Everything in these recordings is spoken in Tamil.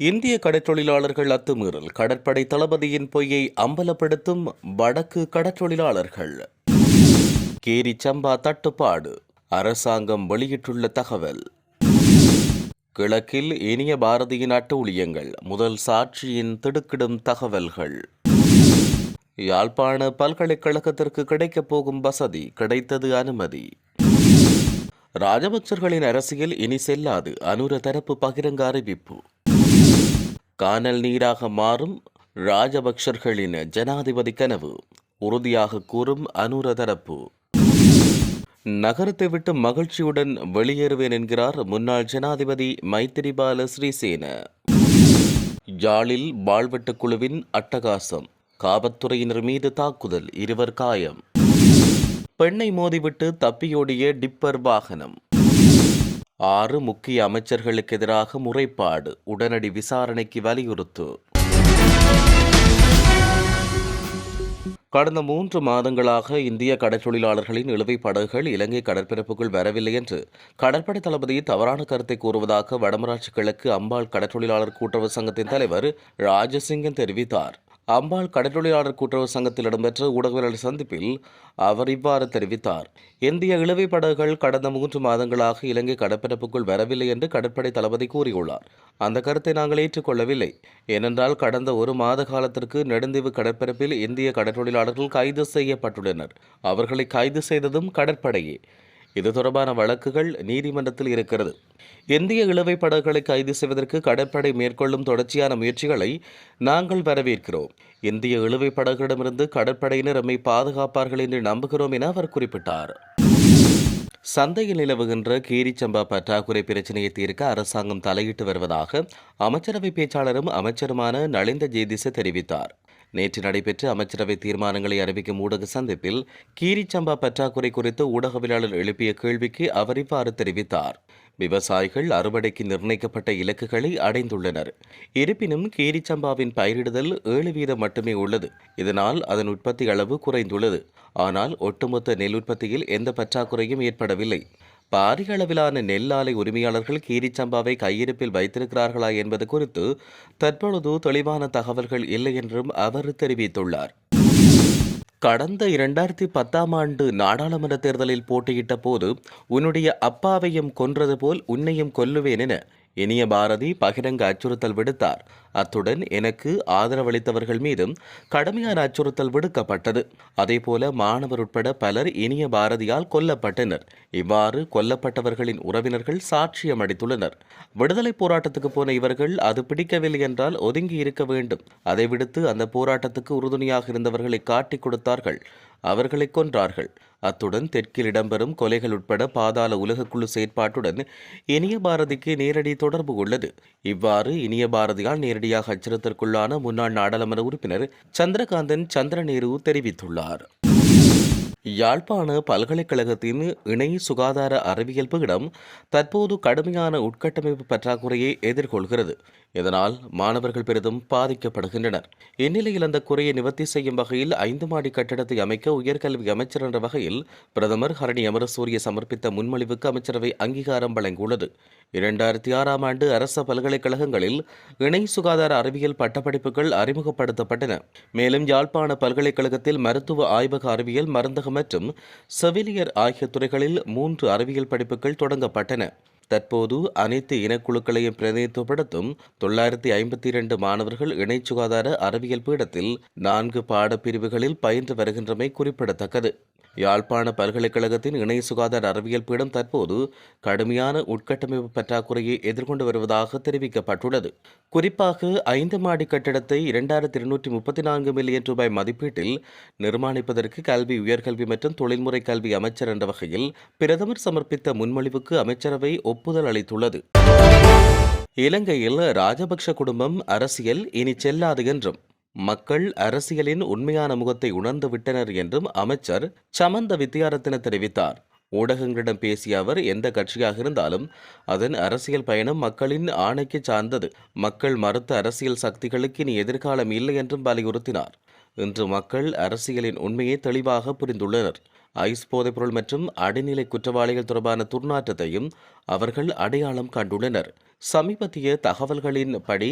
இந்திய கடற்றொழிலாளர்கள் அத்துமீறல். கடற்படை தளபதியின் பொய்யை அம்பலப்படுத்தும் வடக்கு கடற்றொழிலாளர்கள் கேரி சம்பா தட்டுப்பாடு. அரசாங்கம் வெளியிட்டுள்ள தகவல். கிழக்கில் இனிய பாரதியின் அட்டூழியங்கள். முதல் சாட்சியின் திடுக்கிடும் தகவல்கள். யாழ்ப்பாண பல்கலைக்கழகத்திற்கு கிடைக்கப் போகும் வசதி. கிடைத்தது அனுமதி. ராஜபக்சர்களின் அரசியல் இனி செல்லாது. அனுர தரப்பு பகிரங்க அறிவிப்பு. கானல் நீராக மாறும் ராஜபக்சர்களின் ஜனாதிபதி கனவு உறுதியாக கூறும் அனுர தரப்பு. நகரத்தை விட்டு மகிழ்ச்சியுடன் வெளியேறுவேன் என்கிறார் முன்னாள் ஜனாதிபதி மைத்திரிபால ஸ்ரீசேன யாழில் வாழ்வெட்டு குழுவின் அட்டகாசம் காவல்துறையினர் மீது தாக்குதல் இருவர் காயம். பெண்ணை மோதிவிட்டு தப்பியோடிய டிப்பர் வாகனம். ஆறு முக்கிய அமைச்சர்களுக்கு எதிராக முறைப்பாடு உடனடி விசாரணைக்கு வலியுறுத்து. கடந்த மூன்று மாதங்களாக இந்திய கடற்தொழிலாளர்களின் இழுவைப் படகுகள் இலங்கை கடற்பரப்புக்குள் வரவில்லை என்று கடற்படை தளபதி தவறான கருத்தை கூறுவதாக வடமராட்சி கிழக்கு அம்பாள் கடற்தொழிலாளர் கூட்டுறவு சங்கத்தின் தலைவர் ராஜசிங்கன் தெரிவித்தார். அம்பாள் கடற்றொழிலாளர் கூட்டுறவு சங்கத்தில் இடம்பெற்ற ஊடகவியலாளர் சந்திப்பில் அவர் இவ்வாறு தெரிவித்தார். இந்திய இழுவை படகுகள் கடந்த மூன்று மாதங்களாக இலங்கை கடற்பரப்புக்குள் வரவில்லை என்று கடற்படை தளபதி கூறியுள்ளார். அந்த கருத்தை நாங்கள் ஏற்றுக்கொள்ளவில்லை. ஏனென்றால் கடந்த ஒரு மாத காலத்திற்கு நெடுந்தீவு கடற்பரப்பில் இந்திய கடற்றொழிலாளர்கள் கைது செய்யப்பட்டுள்ளனர். அவர்களை கைது செய்ததும் கடற்படையே. இது தொடர்பான வழக்குகள் நீதிமன்றத்தில் இருக்கிறது. இந்திய இழுவை படகுகளை கைது செய்வதற்கு கடற்படை மேற்கொள்ளும் தொடர்ச்சியான முயற்சிகளை நாங்கள் வரவேற்கிறோம். இந்திய இழுவை படகுகளிடமிருந்து கடற்படையினர் நம்மை பாதுகாப்பார்கள் என்று நம்புகிறோம் என அவர் குறிப்பிட்டார். சந்தையில் நிலவுகின்ற கீரிச்சம்பா பற்றாக்குறை பிரச்சினையை தீர்க்க அரசாங்கம் தலையிட்டு வருவதாக அமைச்சரவை பேச்சாளரும் அமைச்சருமான நளிந்த ஜெய்திச தெரிவித்தார். நேற்று நடைபெற்ற அமைச்சரவை தீர்மானங்களை அறிவிக்கும் ஊடக சந்திப்பில் கீரிச்சம்பா பற்றாக்குறை குறித்து ஊடகவியலாளர் எழுப்பிய கேள்விக்கு அவர் இவ்வாறு தெரிவித்தார். விவசாயிகள் அறுவடைக்கு நிர்ணயிக்கப்பட்ட இலக்குகளை அடைந்துள்ளனர். இருப்பினும் கீரிச்சம்பாவின் பயிரிடுதல் ஏழு வீதம் மட்டுமே உள்ளது. இதனால் அதன் உற்பத்தி அளவு குறைந்துள்ளது. ஆனால் ஒட்டுமொத்த நெல் உற்பத்தியில் எந்த பற்றாக்குறையும் ஏற்படவில்லை. பாரிய அளவிலான நெல் ஆலை உரிமையாளர்கள் கீரிச்சம்பாவை கையிருப்பில் வைத்திருக்கிறார்களா என்பது குறித்து தற்பொழுது தெளிவான தகவல்கள் இல்லை என்றும் அவர் தெரிவித்துள்ளார். கடந்த இரண்டாயிரத்தி பத்தாம் ஆண்டு நாடாளுமன்ற தேர்தலில் போட்டியிட்ட போது உன்னுடைய அப்பாவையும் கொன்றது போல் உன்னையும் கொல்லுவேன் என இனிய பாரதி பகிரங்க அச்சுறுத்தல் விடுத்தார். அத்துடன் எனக்கு ஆதரவளித்தவர்கள் மீதும் கடுமையான அச்சுறுத்தல் விடுக்கப்பட்டது. அதேபோல மாணவர் உட்பட பலர் இனிய பாரதியால் கொல்லப்பட்டனர். இவ்வாறு கொல்லப்பட்டவர்களின் உறவினர்கள் சாட்சியம் அளித்துள்ளனர் விடுதலை போராட்டத்துக்கு போன இவர்கள் அது பிடிக்கவில்லை என்றால் ஒதுங்கி இருக்க வேண்டும். அதை விடுத்து அந்த போராட்டத்துக்கு உறுதுணையாக இருந்தவர்களை காட்டிக் கொடுத்தார்கள். அவர்களை கொன்றார்கள். அத்துடன் தெற்கில் இடம்பெறும் கொலைகள் உட்பட பாதாள உலகக்குழு செயற்பாட்டுடன் இனிய பாரதிக்கு நேரடி தொடர்பு உள்ளது. இவ்வாறு இனிய பாரதியால் நேரடியாக அச்சுறுத்தலுக்குள்ளான முன்னாள் நாடாளுமன்ற உறுப்பினர் சந்திரகாந்தன் சந்திரநேரு தெரிவித்துள்ளார். யாழ்ப்பாண பல்கலைக்கழகத்தின் இணை சுகாதார அறிவியல் பீடம் தற்போது கடுமையான உட்கட்டமைப்பு பற்றாக்குறையை எதிர்கொள்கிறது. இதனால் மாணவர்கள் பெரிதும் பாதிக்கப்படுகின்றனர். இந்நிலையில் அந்த குறையை நிவர்த்தி செய்யும் வகையில் ஐந்து மாடி கட்டடத்தை அமைக்க உயர்கல்வி அமைச்சர் என்ற வகையில் பிரதமர் ஹரணி அமரசூரிய சமர்ப்பித்த முன்மொழிவுக்கு அமைச்சரவை அங்கீகாரம் வழங்கியுள்ளது. இரண்டாயிரத்தி ஆறாம் ஆண்டு அரச பல்கலைக்கழகங்களில் இணை சுகாதார அறிவியல் பட்டப்படிப்புகள் அறிமுகப்படுத்தப்பட்டன. மேலும் யாழ்ப்பாண பல்கலைக்கழகத்தில் மருத்துவ ஆய்வக அறிவியல் மருந்தகம் மற்றும் செவிலியர் ஆகிய துறைகளில் மூன்று அறிவியல் படிப்புகள் தொடங்கப்பட்டன. தற்போது அனைத்து இனக்குழுக்களையும் பிரதிநிதித்துவப்படுத்தும் தொள்ளாயிரத்தி ஐம்பத்தி இரண்டு மாணவர்கள் இணை சுகாதார அறிவியல் பீடத்தில் நான்கு பாடப்பிரிவுகளில் பயின்று வருகின்றமை குறிப்பிடத்தக்கது. யாழ்ப்பாண பல்கலைக்கழகத்தின் இணை சுகாதார அறிவியல் பீடம் தற்போது கடுமையான உட்கட்டமைப்பு பற்றாக்குறையை எதிர்கொண்டு வருவதாக தெரிவிக்கப்பட்டுள்ளது. குறிப்பாக ஐந்து மாடி கட்டிடத்தை இரண்டாயிரத்தி இருநூற்றி முப்பத்தி நான்கு மில்லியன் ரூபாய் மதிப்பீட்டில் நிர்மாணிப்பதற்கு கல்வி உயர்கல்வி மற்றும் தொழில்முறை கல்வி அமைச்சர் என்ற வகையில் பிரதமர் சமர்ப்பித்த முன்மொழிவுக்கு அமைச்சரவை ஒப்புதல் அளித்துள்ளது. இலங்கையில் ராஜபக்ஷ குடும்பம் அரசியல் இனி செல்லாது என்றும் மக்கள் அரசியலின் உண்மையான முகத்தை உணர்ந்து விட்டனர் என்றும் அமைச்சர் சமந்த வித்யாரத்தின தெரிவித்தார். ஊடகங்களிடம் பேசிய அவர் எந்த கட்சியாக இருந்தாலும் அதன் அரசியல் பயணம் மக்களின் ஆணைக்கு சார்ந்தது. மக்கள் மறுத்த அரசியல் சக்திகளுக்கு இனி எதிர்காலம் இல்லை என்றும் வலியுறுத்தினார். இன்று மக்கள் அரசியலின் உண்மையை தெளிவாக புரிந்துள்ளனர். ஐஸ் போதைப்பொருள் மற்றும் அடிநிலை குற்றவாளிகள் தொடர்பான துர்நாற்றத்தையும் அவர்கள் அடையாளம் கண்டுள்ளனர். சமீபத்திய தகவல்களின்படி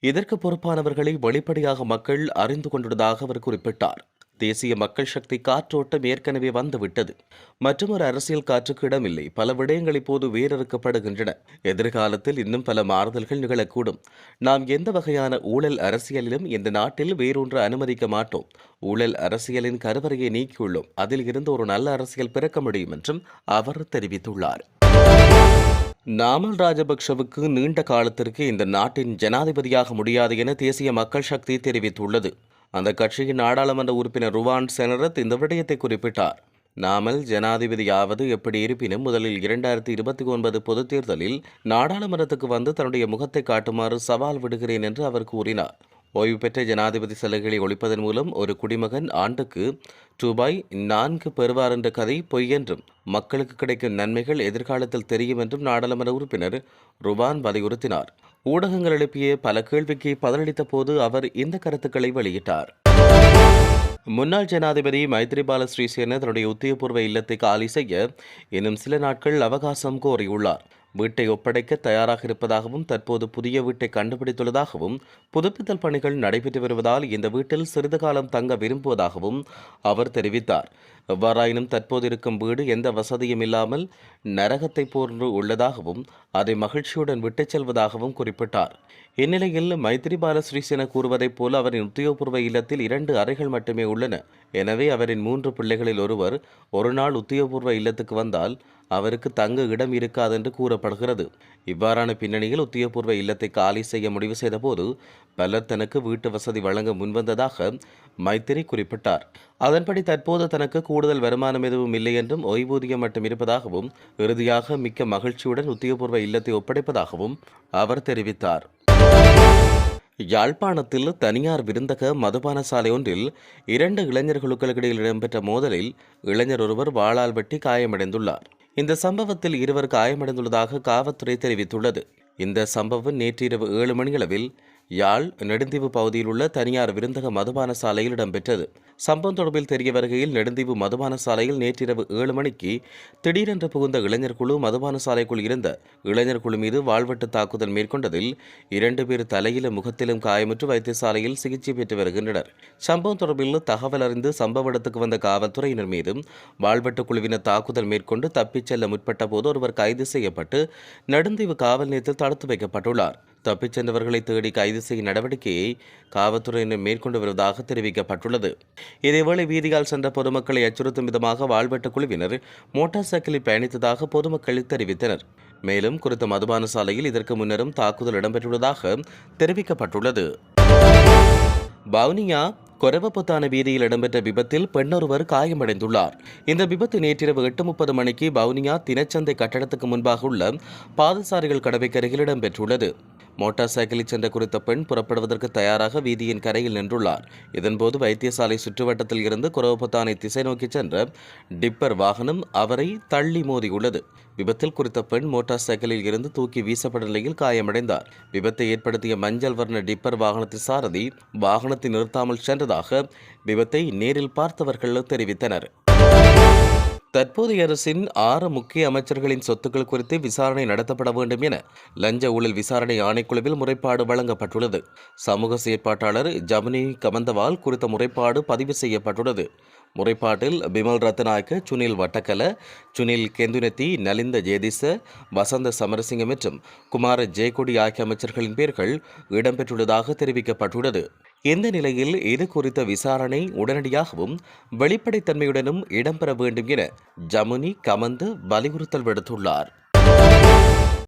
இதற்கு பொறுப்பானவர்களை வெளிப்படையாக மக்கள் அறிந்து கொண்டுள்ளதாக அவர் குறிப்பிட்டார். தேசிய மக்கள் சக்தி காற்றோட்டம் ஏற்கனவே வந்துவிட்டது. மற்றொரு அரசியல் காற்றுக்கு இடமில்லை. பல விடயங்கள் இப்போது வேரறுக்கப்படுகின்றன. எதிர்காலத்தில் இன்னும் பல மாறுதல்கள் நிகழக்கூடும். நாம் எந்த வகையான ஊழல் அரசியலிலும் இந்த நாட்டில் வேறொன்று அனுமதிக்க மாட்டோம். ஊழல் அரசியலின் கருவறையை நீக்கியுள்ளோம். அதில் இருந்து ஒரு நல்ல அரசியல் பிறக்க முடியும் என்றும் அவர் தெரிவித்துள்ளார். நாமல் ராஜபக்ஷவுக்கு நீண்ட காலத்திற்கு இந்த நாட்டின் ஜனாதிபதியாக முடியாது என தேசிய மக்கள் சக்தி தெரிவித்துள்ளது. அந்த கட்சியின் நாடாளுமன்ற உறுப்பினர் ருவான் செனரத் இந்த விடயத்தை குறிப்பிட்டார். நாமல் ஜனாதிபதியாவது எப்படி இருப்பினும் முதலில் இரண்டாயிரத்தி இருபத்தி ஒன்பது பொதுத் தேர்தலில் நாடாளுமன்றத்துக்கு வந்து தன்னுடைய முகத்தை காட்டுமாறு சவால் விடுகிறேன் என்று அவர் கூறினார். ஓய்வு பெற்ற ஜனாதிபதி சலுகைகளை ஒழிப்பதன் மூலம் ஒரு குடிமகன் ஆண்டுக்கு ரூபாய் நான்கு பெறுவார் என்ற கதை பொய் என்றும் மக்களுக்கு கிடைக்கும் நன்மைகள் எதிர்காலத்தில் தெரியும் என்றும் நாடாளுமன்ற உறுப்பினர் ருபான் வலியுறுத்தினார். ஊடகங்கள் எழுப்பிய பல கேள்விக்கு பதிலளித்த போது அவர் இந்த கருத்துக்களை வெளியிட்டார். முன்னாள் ஜனாதிபதி மைத்ரிபால ஸ்ரீசேன தன்னுடைய உத்தியபூர்வ இல்லத்தை காலி செய்ய இன்னும் சில நாட்கள் அவகாசம் கோரியுள்ளார். வீட்டை ஒப்படைக்க தயாராக இருப்பதாகவும் தற்போது புதிய வீட்டை கண்டுபிடித்துள்ளதாகவும் புதுப்பித்தல் பணிகள் நடைபெற்று வருவதால் இந்த வீட்டில் சிறிது காலம் தங்க விரும்புவதாகவும் அவர் தெரிவித்தார். எவ்வாறாயினும் தற்போது இருக்கும் வீடு எந்த வசதியும் இல்லாமல் நரகத்தை போன்று உள்ளதாகவும் அதை மகிழ்ச்சியுடன் விட்டுச் செல்வதாகவும் குறிப்பிட்டார். இந்நிலையில் மைத்திரிபால ஸ்ரீசேன கூறுவதைப் போல அவரின் உத்தியோகபூர்வ இல்லத்தில் இரண்டு அறைகள் மட்டுமே உள்ளன. எனவே அவரின் மூன்று பிள்ளைகளில் ஒருவர் ஒரு நாள் உத்தியோகபூர்வ இல்லத்துக்கு வந்தால் அவருக்கு தங்க இடம் இருக்காது என்று கூறப்படுகிறது. இவ்வாறான பின்னணியில் உத்தியோகபூர்வ இல்லத்தை காலி செய்ய முடிவு செய்தபோது பலர் தனக்கு வீட்டு வசதி வழங்க முன்வந்ததாக மைத்திரி குறிப்பிட்டார். அதன்படி தற்போது தனக்கு கூடுதல் வருமானம் எதுவும் இல்லை என்றும் ஓய்வூதியம் மட்டும் இருப்பதாகவும் இறுதியாக மிக்க மகிழ்ச்சியுடன் உத்தியோகபூர்வ இல்லத்தை ஒப்படைப்பதாகவும் அவர் தெரிவித்தார். யாழ்ப்பாணத்தில் தனியார் விருந்தக மதுபான சாலை ஒன்றில் இரண்டு இளைஞர்களுக்கிடையில் இடம்பெற்ற மோதலில் இளைஞர் ஒருவர் வாளால் வெட்டி காயமடைந்துள்ளார். இந்த சம்பவத்தில் இருவர் காயமடைந்துள்ளதாக காவல்துறை தெரிவித்துள்ளது. இந்த சம்பவம் நேற்றிரவு ஏழு மணியளவில் யாழ் நெடுந்தீவு பகுதியில் உள்ள தனியார் விருந்தக மதுபான சாலையில் இடம்பெற்றது. சம்பவம் தொடர்பில் தெரிய வருகையில் நெடுந்தீவு மதுபான சாலையில் நேற்றிரவு ஏழு மணிக்கு திடீரென்று புகுந்த இளைஞர் குழு மதுபான சாலைக்குள் இருந்த இளைஞர் குழு மீது வாழ்வெட்டு தாக்குதல் மேற்கொண்டதில் இரண்டு பேர் தலையிலும் முகத்திலும் காயமுற்று வைத்தியசாலையில் சிகிச்சை பெற்று வருகின்றனர். சம்பவம் தொடர்பில் தகவல் அறிந்து சம்பவ இடத்துக்கு வந்த காவல்துறையினர் மீதும் வாழ்வெட்டு குழுவினர் தாக்குதல் மேற்கொண்டு தப்பிச் செல்ல முற்பட்ட போது ஒருவர் கைது செய்யப்பட்டு நெடுந்தீவு காவல் நிலையத்தில் தடுத்து வைக்கப்பட்டுள்ளார். தப்பிச் சென்றவர்களை தேடி கைது செய்யும் நடவடிக்கையை காவல்துறையினர் மேற்கொண்டு வருவதாக தெரிவிக்கப்பட்டுள்ளது. இதேவேளை வீதியால் சென்ற பொதுமக்களை அச்சுறுத்தும் விதமாக வாழ்வெட்ட குழுவினர் மோட்டார் சைக்கிளில் பயணித்ததாக பொதுமக்கள் தெரிவித்தனர். மேலும் குறித்த மதுபான சாலையில் இதற்கு முன்னரும் தாக்குதல் இடம்பெற்றுள்ளதாக தெரிவிக்கப்பட்டுள்ளது. வவுனியா கொரவப்புத்தான வீதியில் இடம்பெற்ற விபத்தில் பெண்ணொருவர் காயமடைந்துள்ளார். இந்த விபத்து நேற்றிரவு எட்டு முப்பது மணிக்கு வவுனியா தினச்சந்தை கட்டடத்துக்கு முன்பாக உள்ள பாதசாரிகள் கடவைக்கருகில் இடம்பெற்றுள்ளது. மோட்டார் சைக்கிளில் சென்ற குறித்த பெண் புறப்படுவதற்கு தயாராக வீதியின் கரையில் நின்றுள்ளார். இதன்போது வைத்தியசாலை சுற்றுவட்டத்தில் இருந்து குரவப்புத்தானை திசை நோக்கி சென்ற டிப்பர் வாகனம் அவரை தள்ளி மோதியுள்ளது. விபத்தில் குறித்த பெண் மோட்டார் சைக்கிளில் இருந்து தூக்கி வீசப்பட்ட நிலையில் காயமடைந்தார். விபத்தை ஏற்படுத்திய மஞ்சள் வர்ண டிப்பர் வாகனத்தின் சாரதி வாகனத்தை நிறுத்தாமல் சென்றதாக விபத்தை நேரில் பார்த்தவர்கள் தெரிவித்தனர். தற்போதைய அரசின் ஆறு முக்கிய அமைச்சர்களின் சொத்துக்கள் குறித்து விசாரணை நடத்தப்பட வேண்டும் என லஞ்ச ஊழல் விசாரணை ஆணைக்குழுவில் முறைப்பாடு வழங்கப்பட்டுள்ளது. சமூக செயற்பாட்டாளர் ஜமினி கமந்தவால் குறித்த முறைப்பாடு பதிவு செய்யப்பட்டுள்ளது. முறைப்பாட்டில் பிமல் ரத்நாயக்க சுனில் வட்டக்கல சுனில் கெந்துனத்தி நலிந்த ஜேதிச வசந்த சமரசிங்க மற்றும் குமார ஜெயக்கொடி ஆகிய அமைச்சர்களின் பெயர்கள் இடம்பெற்றுள்ளதாக தெரிவிக்கப்பட்டுள்ளது. இந்த நிலையில் இது குறித்த விசாரணை உடனடியாகவும் வெளிப்படைத்தன்மையுடனும் இடம்பெற வேண்டும் என ஜமுனி கமந்து வலியுறுத்தல் விடுத்துள்ளார்.